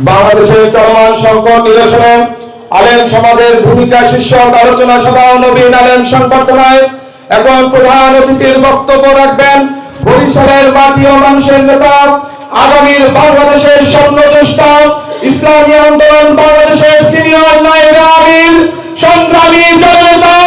বাংলাদেশের চলমান সংকট নিরসনে আলেম সমাজের ভূমিকা শীর্ষক আলোচনা সভা নবীন আলেম সংবর্ধনায় এখন প্রধান অতিথির বক্তব্য রাখবেন বরিশালের মাটি মানুষের নেতা, আগামীর বাংলাদেশের স্বপ্নদ্রষ্ট ইসলামী আন্দোলন বাংলাদেশের সিনিয়র নায়েবে আমির, সংগ্রামী জননেতা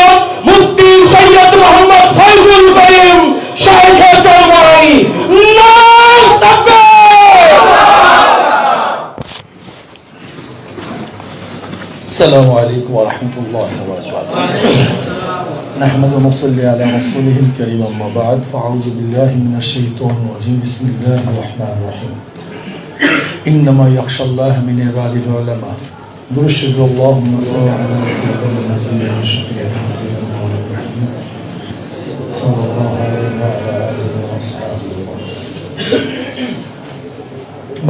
السلام عليكم ورحمة الله وبركاته نحمد ونصلي على رسوله الكريم أما بعد فأعوذ بالله من الشيطان الرجيم بسم الله الرحمن الرحيم إنما يخشى الله من عباده العلماء درشد اللهم صل على سيدنا النبي وشفيع المؤمنين صلى الله عليه وعلى آله وأصحابه وسلم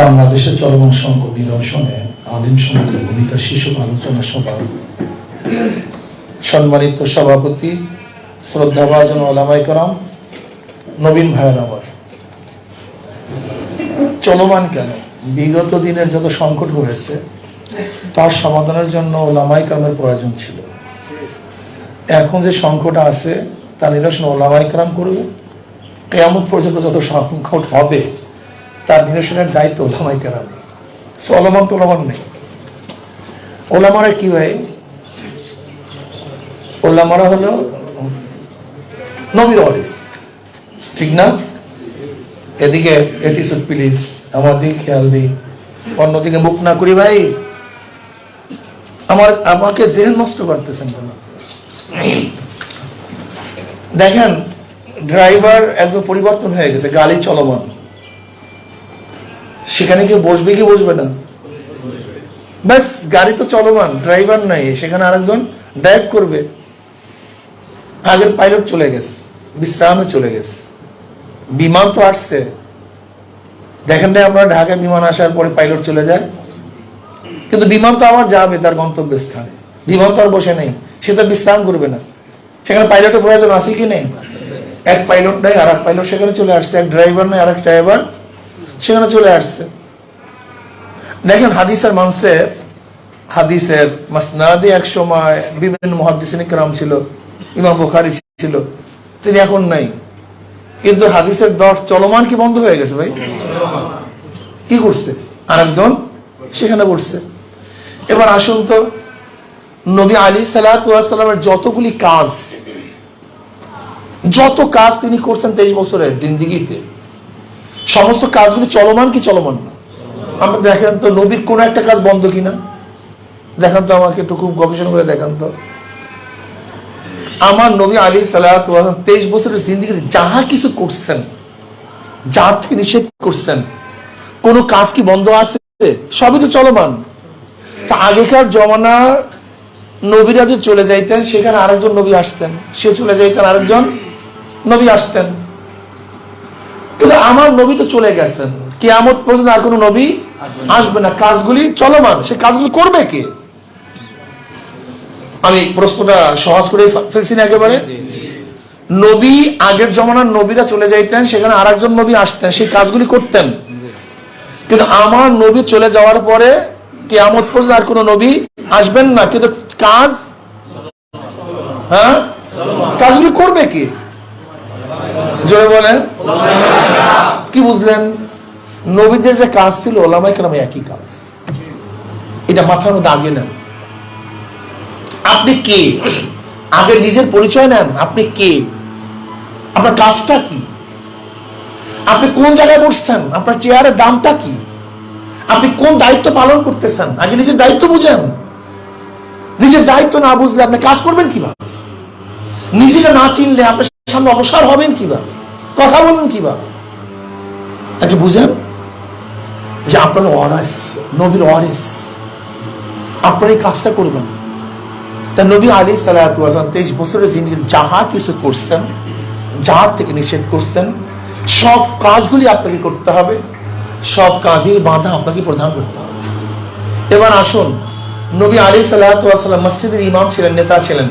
বাংলাদেশের চলমান সংকট নিরসনে আলিম সমাজের ভূমিকা শীর্ষক আলোচনা সভা। সম্মানিত সভাপতি, শ্রদ্ধাভাজন ওলামাই করাম, নবীন ভাইয়ের আমার। চলমান কেন? বিগত দিনের যত সংকট হয়েছে, তার সমাধানের জন্য ওলামাই কালামের প্রয়োজন ছিল। এখন যে সংকট আছে তা নিরসন ওলামাই কালাম করবে। কেয়ামত পর্যন্ত যত সংকট হবে, তার নিরসনের দায়িত্ব ওলামাই কালামে চলমান টলমান নেই। ওলামারা কি ভাই? ওলামারা হলো নবীর অরিস ঠিক না? এদিকে এটিসুড প্লিজ, আমার দিকে খেয়াল দিই অন্যদিকে মুখ না করি ভাই। আমার, আমাকে জেহেন নষ্ট করতেছেন কেন? দেখেন, ড্রাইভার একজন পরিবর্তন হয়ে গেছে, গাড়ি চলমান। সেখানে কি বসবে কি বসবে না? ব্যাস, গাড়ি তো চলমান ড্রাইভার নাই, সেখানে আরেকজন ড্রাইভ করবে। আগের পাইলট চলে গেছে, বিশ্রামে চলে গেছে। বিমান তো আসছে। দেখেন না আমরা ঢাকায় বিমান আসার পরে পাইলট চলে যায়। কিন্তু বিমান তো আবার যাবে তার গন্তব্য স্থানে বিমান তো আর বসে নেই, সে তো বিশ্রাম করবে না। সেখানে পাইলটের প্রয়োজন আছে কি নেই? এক পাইলট নাই আর এক পাইলট সেখানে চলে আসছে, এক ড্রাইভার নাই আর এক ড্রাইভার সেখানে চলে আসছে। দেখেন হাদিসের মানসে, হাদিসের মাসনাদে এক সময় বিভিন্ন মহাদিসিন কেরাম ছিল, ইমাম বুখারি ছিল, তিনি এখন নাই। কিন্তু হাদিসের দর চলমান কি বন্ধ হয়ে গেছে ভাই? কি করছে? আরেকজন সেখানে বসছে এবার আসুন তো, নবী আলী সালাতামের যতগুলি কাজ, যত কাজ তিনি করছেন তেইশ বছরের জিন্দিগিতে, সমস্ত কাজগুলি চলমান কি চলমান না? আমরা দেখেন তো, নবীর কোন একটা কাজ বন্ধ কিনা? দেখান তো আমাকে একটু খুব গবেষণা করে দেখান তো। আমার নবী আলী সালাম তেইশ বছরের জিন্দিগিতে যাহা কিছু করছেন যার থেকে নিষেধ করছেন, কোন কাজ কি বন্ধ আছে? সবই তো চলমান। তা আগেকার জমানা নবীরা যে চলে যাইতেন, সেখানে আরেকজন নবী আসতেন। সে চলে যাইতেন, আরেকজন নবী আসতেন। কিন্তু আমার নবী তো চলে গেছেন। কেয়ামত পর্যন্ত আর কোনো নবী আসবে না। কাজগুলি চলমান। সে কাজগুলি করবে কে? আমি প্রশ্নটা সহজ করে ফেলছি না একেবারে। নবী আগের জমানার নবীরা চলে যাইতেন সেখানে আর একজন নবী আসতেন সেই কাজগুলি করতেন। কিন্তু আমার নবী চলে যাওয়ার পরে কেয়ামত পর্যন্ত আর কোনো নবী আসবেন না। কিন্তু কাজ হ্যাঁ? কাজগুলি করবে কি? জোরে বলেন। কি বুঝলেন? নবীদের যে কাজ ছিল ওলামাই কেন একই কাজ। এটা মাথার মধ্যে আগে নেন। আপনি কে? আগে নিজের পরিচয় নেন, আপনি কে? আপনার কাজটা কি? আপনি কোন জায়গায় বসছেন? আপনার চেয়ারের দামটা কি? আপনি কোন দায়িত্ব পালন করতেছেন? আগে নিজের দায়িত্ব বুঝেন। নিজের দায়িত্ব না বুঝলে আপনি কাজ করবেন কীভাবে? নিজেকে না চিনলে আপনার সামনে অবসর হবেন কীভাবে? কথা বলবেন কীভাবে? তাকে বুঝেন। যে আপনার ওয়ারাস, নবীর ওয়ারিস। আপনার এই কাজটা করবেন। তা নবী আলী সালাম তেইশ বছরের জিনিস যাহা কিছু করছেন যার থেকে নিষেধ করছেন, সব কাজগুলি আপনাকে করতে হবে। সব কাজের বাধা আপনাকে প্রদান করতে হবে। এবার আসুন, নবী আলী সাল্লাম মসজিদের ইমাম ছিলেন, নেতা ছিলেন।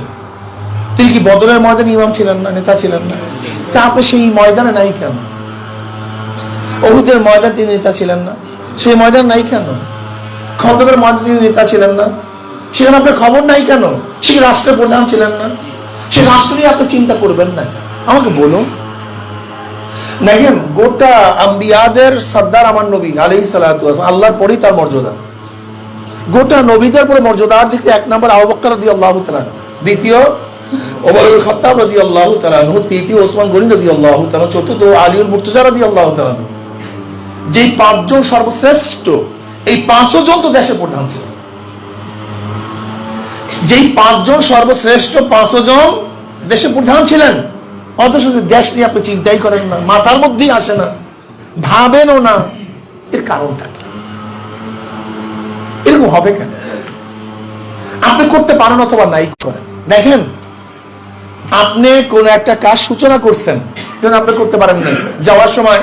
তিনি কি বদলের ময়দানে ইমাম ছিলেন না, নেতা ছিলেন না? তা আপনি সেই ময়দানে নাই কেন? অহুদের ময়দান তিনি নেতা ছিলেন না। সেই ময়দান নাই কেন? খন্দকের মাঝে তিনি নেতা ছিলেন না। সেখানে আপনার খবর নাই কেন? সে রাষ্ট্রের প্রধান ছিলেন না? সে রাষ্ট্র নিয়ে আপনি চিন্তা করবেন না আমাকে বলুন। দেখেন, গোটা আম্বিয়াদের সর্দার আমার নবী আলাই সালাতু আল্লাহর পরেই তার মর্যাদা। গোটা নবীদের পরে মর্যাদার দিকে এক নম্বর আবুবকর রদি আল্লাহ তালান দ্বিতীয় ওমরুল খত্তাব রদি আল্লাহ তালানহু তৃতীয়, ওসমান গনি রদি আল্লাহ তালান চতুর্থ আলিউল মুর্তুজা রদি আল্লাহ তালানহু যেই পাঁচজন সর্বশ্রেষ্ঠ, এই পাঁচশো জন তো দেশের প্রধান ছিল। যেই পাঁচজন সর্বশ্রেষ্ঠ, পাঁচশো জন দেশের প্রধান ছিলেন। অথচ দেশ নিয়ে আপনি চিন্তাই করেন না, মাথার মধ্যেই আসে না। ভাবেনও না, এর কারণটা কি? এরকম হবে কেন? আপনি করতে পারেন অথবা নাই করেন। দেখেন, আপনি কোন একটা কাজ সূচনা করছেন আপনি করতে পারেন নাই। যাওয়ার সময়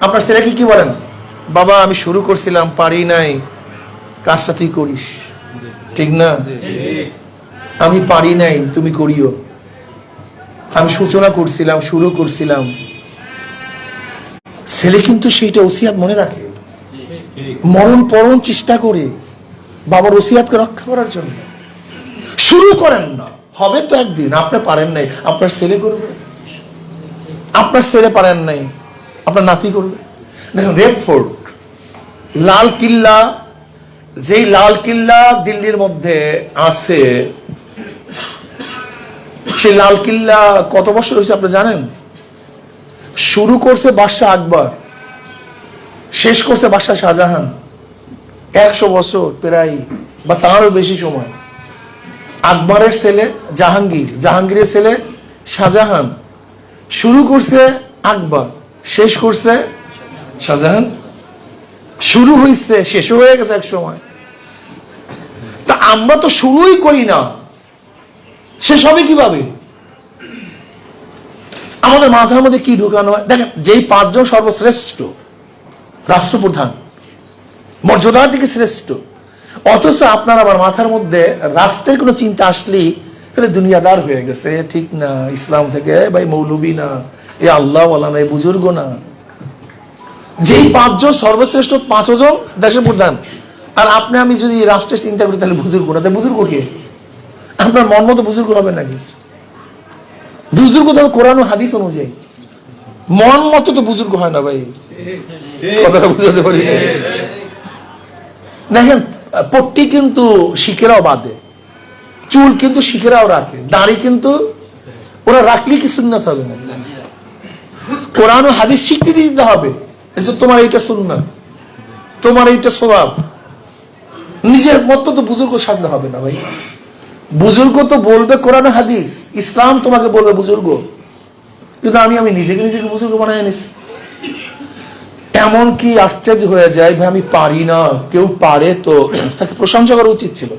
আপনার ছেলেকে কি বলেন? বাবা আমি শুরু করছিলাম পারি নাই। কাজটা তুই করিস? ঠিক না? আমি পারি নাই তুমি করিও। আমি সূচনা করছিলাম শুরু করছিলাম। ছেলে কিন্তু সেইটা ওসিয়াত মনে রাখে। মরণ পরণ চেষ্টা করে বাবার ওসিয়াতকে রক্ষা করার জন্য। শুরু করেন না। হবে তো একদিন আপনি পারেন নাই। আপনার ছেলে করবে? আপনার ছেলে পারেন নাই। আপনার নাতি করবে। দেখুন রেড ফোর্ট লাল কিল্লা, যেই লাল কিল্লা দিল্লির মধ্যে আছে, সেই লাল কিল্লা কত বছর হয়েছে আপনি জানেন? শুরু করছে বাদশাহ আকবর, শেষ করছে বাদশাহ শাহজাহান। একশো বছর প্রায়, বা তারও বেশি সময়। আকবরের ছেলে জাহাঙ্গীর, জাহাঙ্গীরের ছেলে শাহজাহান। শুরু করছে আকবর। শেষ করছে শাহজাহান? শুরু হয়েছে শেষও হয়ে গেছে এক সময়। তা আমরা তো শুরুই করি না। শেষ হবে কীভাবে? আমাদের মাথার মধ্যে কি ঢুকানো হয়? দেখেন, যেই পাঁচজন সর্বশ্রেষ্ঠ রাষ্ট্রপ্রধান, মর্যাদার দিকে শ্রেষ্ঠ, অথচ আপনার আমার মাথার মধ্যে রাষ্ট্রের কোনো চিন্তা আসলেই তাহলে দুনিয়াদার হয়ে গেছে। ঠিক না, ইসলাম থেকে ভাই মৌলবী না। এ আল্লাহ বলা না এ বুজুর্গ না। যেই পাঁচজন, সর্বশ্রেষ্ঠ পাঁচজন, দেশের প্রধান। আর আপনি, আমি যদি রাষ্ট্রের চিন্তা করি, তাহলে বুজুর্গ না। বুজুর্গ কে? আপনার মন মতো বুজুর্গ হবে নাকি? বুজুর্গ তো কোরআন হাদিস অনুযায়ী। মন মতো তো বুজুর্গ হয় না ভাই। কথাটা বুঝাতে পারি দেখেন, পট্টি কিন্তু শিখেরাও বাঁধে চুল কিন্তু শিখেরাও রাখে। দাড়ি কিন্তু, ওরা রাখলে কি সুন্নত হবে না কোরআন ও হাদিস স্বীকৃতি দিতে হবে। তোমার এইটা সুন্না তোমার এইটা স্বভাব। নিজের মতো তো বুজুর্গ সাজতে হবে না ভাই। বুজুর্গ তো বলবে কোরআন হাদিস, ইসলাম তোমাকে বলবে বুজুর্গ। কিন্তু আমি আমি নিজেকে নিজেকে বুজুর্গ বানায় নিছি এমন কি আশ্চর্য হয়ে যায়, ভাই, আমি পারি না। কেউ পারে তো, তাকে প্রশংসা করা উচিত ছিল।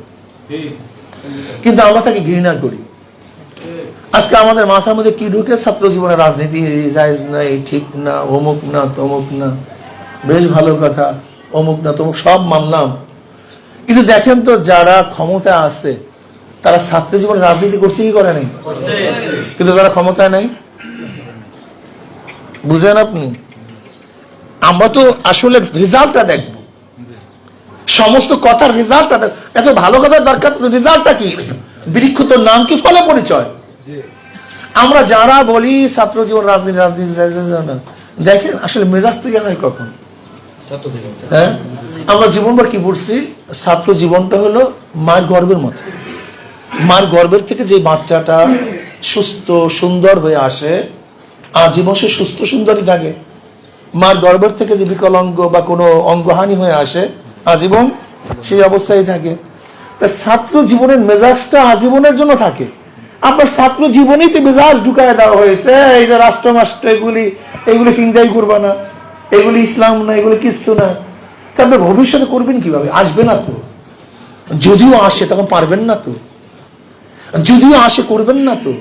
কিন্তু আমরা তাকে ঘৃণা করি। আজকে আমাদের মাথার মধ্যে কি ঢুকে? ছাত্র জীবনে রাজনীতি জায়েজ নাই ঠিক না অমুক না তমুক না। বেশ ভালো কথা অমুক না তমুক সব মানলাম। কিন্তু দেখেন তো যারা ক্ষমতা আছে তারা ছাত্র জীবনে রাজনীতি করছে কি করে নাই? কিন্তু যারা ক্ষমতায় নাই। বুঝেন আপনি? আমরা তো আসলে রেজাল্টটা দেখব। সমস্ত কথার রেজাল্টটা দেখ- এত ভালো কথার দরকার রেজাল্টটা কি? বৃক্ষ তোর নাম কি? ফলে পরিচয়। আমরা যারা বলি ছাত্র জীবন রাজনীতি রাজনীতি। দেখেন আসলে মেজাজ তো তৈরি হয় কখন? হ্যাঁ? আমরা জীবনবার কি পড়ছি ছাত্র জীবনটা হলো মার গর্বের মতো। মার গর্বের থেকে যে বাচ্চাটা সুস্থ সুন্দর হয়ে আসে আজীবন সে সুস্থ সুন্দরই থাকে। মার গর্বের থেকে যে বিকলাঙ্গ বা কোনো অঙ্গহানি হয়ে আসে আজীবন সেই অবস্থায় থাকে। তা ছাত্র জীবনের মেজাজটা আজীবনের জন্য থাকে। আপনার ছাত্র জীবনেই তো মেজাজ ঢুকায় দেওয়া হয়েছে, এই যে রাষ্ট্র মাস্ট্র এগুলি এগুলি চিন্তাই করবে না, এগুলি ইসলাম না, এগুলি কিচ্ছু না। তা আপনি ভবিষ্যতে করবেন কীভাবে? আসবে না তো। যদিও আসে, তখন পারবেন না তো। যদিও আসে, করবেন না তো।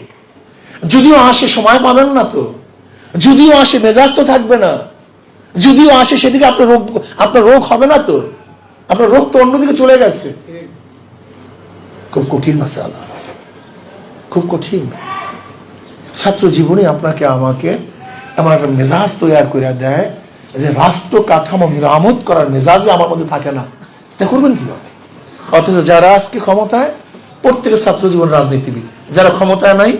যদিও আসে, সময় পাবেন না তো। যদিও আসে, মেজাজ তো থাকবে না। যদিও আসে, সেদিকে আপনার রোগ আপনার রোগ হবে না তো। আপনার রোগ তো অন্যদিকে চলে গেছে। খুব কঠিন মাসালা। খুব কঠিন। ছাত্র জীবনে আপনাকে আমাকে এমন একটা মেজাজ তৈরি করে দেয় যে রাষ্ট্র কাঠামো মেরামত করার মেজাজে আমার মধ্যে থাকে না। তা করবেন কীভাবে? অথচ যারা আজকে ক্ষমতায় প্রত্যেকের ছাত্র জীবন রাজনীতিবিদ। যারা ক্ষমতায় নাই,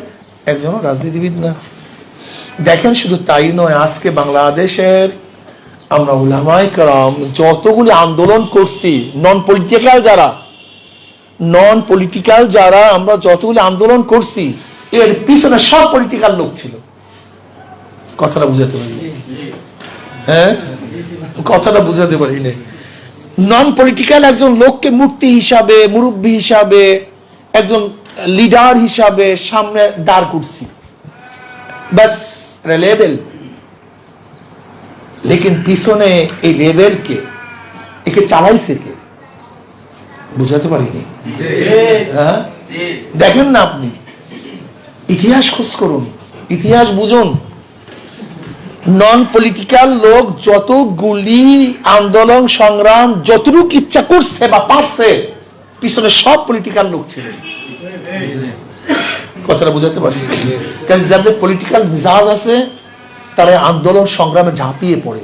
একজনও রাজনীতিবিদ না। দেখেন, শুধু তাই নয়, আজকে বাংলাদেশের আমরা উলামাই কালাম যতগুলি আন্দোলন করছি নন পলিটিক্যাল যারা নন পলিটিক্যাল যারা আমরা যতগুলি আন্দোলন করছি, এর পিছনে সব পলিটিক্যাল লোক ছিল। কথাটা বুঝাতে পারি হ্যাঁ? কথাটা বুঝাতে পারি নন পলিটিক্যাল একজন লোককে মূর্তি হিসাবে, মুরব্বী হিসাবে, একজন লিডার হিসাবে সামনে দাঁড় করছি। বাস লেভেল লেকিন পিছনে এই লেভেলকে একে চালাইছে কে? বুঝাতে পারিনি। হ্যাঁ? দেখেন না আপনি। ইতিহাস খোঁজ করুন। ইতিহাস বুঝুন। নন পলিটিক্যাল লোক যতগুলি আন্দোলন সংগ্রাম যতটুকু ইচ্ছা করছে বা পারছে পিছনে সব পলিটিক্যাল লোক ছিলেন। কথাটা বুঝাতে পারছি। কারণ যাদের পলিটিক্যাল মেজাজ আছে তারা আন্দোলন সংগ্রামে ঝাঁপিয়ে পড়ে।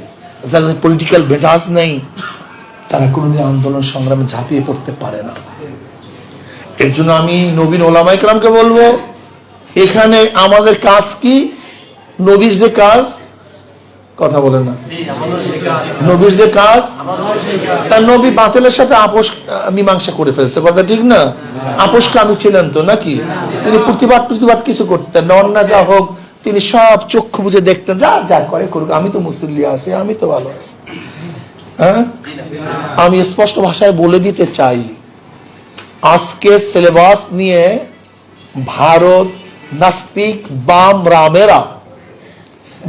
যাদের পলিটিক্যাল মেজাজ নেই তারা কোনোদিন আন্দোলন সংগ্রামে ঝাঁপিয়ে পড়তে পারে না। এর জন্য আমি নবীন ওলামাই কালামকে বলব, এখানে আমাদের কাজ কি? নবীর যে কাজ, কথা বলে না। নবীর যে কাজ, তার নবী বাতিলের সাথে আপোষ মীমাংসা করে ফেলছে। কথা ঠিক না? আপোষকে আমি ছিলেন তো নাকি? তিনি প্রতিবাদ প্রতিবাদ কিছু করতেন না। যা হোক, তিনি সব চক্ষু বুঝে দেখতেন, যা যা করে করুক। আমি তো মুসল্লি আছি, আমি তো ভালো আছি। হ্যাঁ? আমি স্পষ্ট ভাষায় বলে দিতে চাই, আজকে সিলেবাস নিয়ে ভারত নাস্তিক বাম রামেরা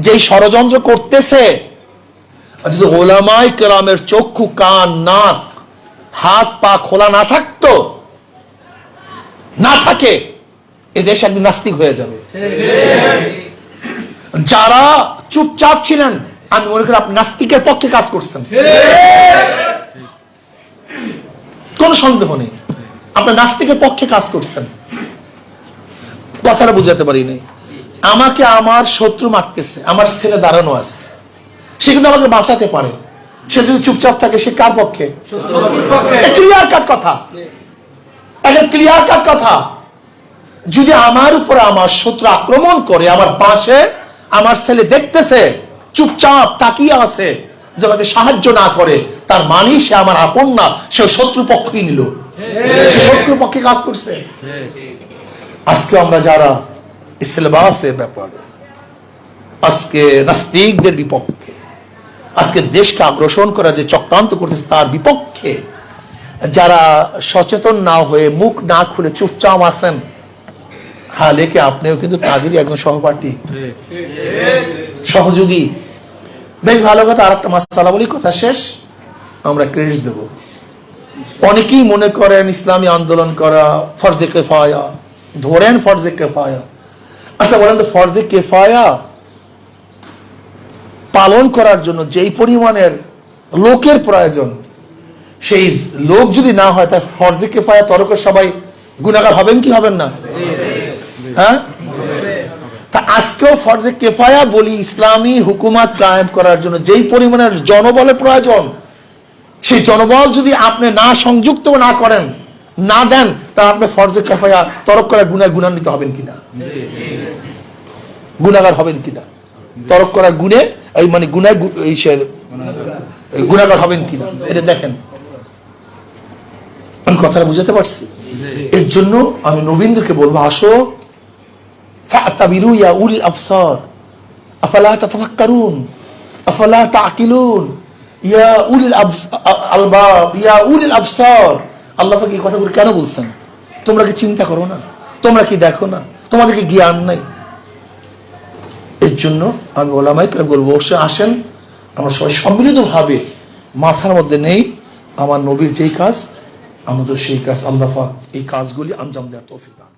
যেই ষড়যন্ত্র করতেছে যদি ওলামাই কেরামের চক্ষু, কান, নাক, হাত, পা খোলা না থাকতো, না থাকে, এ দেশ একদিন নাস্তিক হয়ে যাবে। যারা চুপচাপ ছিলেন আমি মনে করি আপনি নাস্তিকের পক্ষে কাজ করছেন। কোন সন্দেহ নেই। আপনার নাস্তিকের পক্ষে কাজ করছেন। কথাটা বুঝাতে পারি নাই। আমাকে আমার শত্রু মারতেছে, আমার ছেলে দাঁড়ানো আছে। সে কিন্তু আমাকে বাঁচাতে পারে। সে যদি চুপচাপ থাকে, সে কার পক্ষে? ক্লিয়ার কাট কথা। একটা ক্লিয়ার কাট কথা। যদি আমার উপরে আমার শত্রু আক্রমণ করে, আমার পাশে আমার ছেলে দেখতেছে চুপচাপ তাকিয়ে আছে। যে সাহায্য না করে। তার মানে সে আমার আপন না, সে শত্রু পক্ষই নিল। সে শত্রু পক্ষে কাজ করছে। আজকে আমরা যারা সিলেবাসের ব্যাপারে, আজকে নাস্তিকদের বিপক্ষে, আজকে দেশকে আগ্রাসন করা যে চক্রান্ত করতেছে তার বিপক্ষে, যারা সচেতন না হয়ে মুখ না খুলে চুপচাপ আছেন লেখে আপনিও কিন্তু তাদেরই একজন সহপাঠী। সহযোগী। বেশ ভালো কথা আর একটা মাসালা বলি কথা শেষ। আমরা ক্রেডিট দেব। অনেকেই মনে করেন ইসলামী আন্দোলন করা ফরজে কেফায়া। ধরেন ফরজে কেফায়া। আচ্ছা বলেন তো ফরজে কেফায়া পালন করার জন্য যেই পরিমাণের লোকের প্রয়োজন সেই লোক যদি না হয় তার ফরজে কেফায়া তরকের সবাই গুণাগার হবেন কি হবেন না? হ্যাঁ? তা আজকেও ফরজে কেফায়া বলি, ইসলামী হুকুমাত কায়েম করার জন্য যেই পরিমাণের জনবলের প্রয়োজন, সেই জনবল যদি আপনি না সংযুক্ত না করেন, না দেন, তা আপনি ফরজে কেফায়া তরক করার গুণায় গুণান্বিত হবেন কিনা? গুণাগার হবেন কিনা? তরক করার গুণে, এই মানে এই গুণাগার হবেন কিনা? এটা দেখেন। আমি কথাটা বুঝাতে পারছি। এর জন্য আমি নবীন্দ্রকে বলব, আসো কেন তোমরা কি চিন্তা করো না? তোমরা কি দেখো না? তোমাদেরকে জ্ঞান নাই। এর জন্য আমি ওলামাই করে বলব, অবশ্যই আসেন। আমরা সবাই সম্মিলিতভাবে মাথার মধ্যে নেই। আমার নবীর যেই কাজ, আমাদের সেই কাজ। আল্লাহ এই কাজগুলি আঞ্জাম দেওয়ার তৌফিক দান।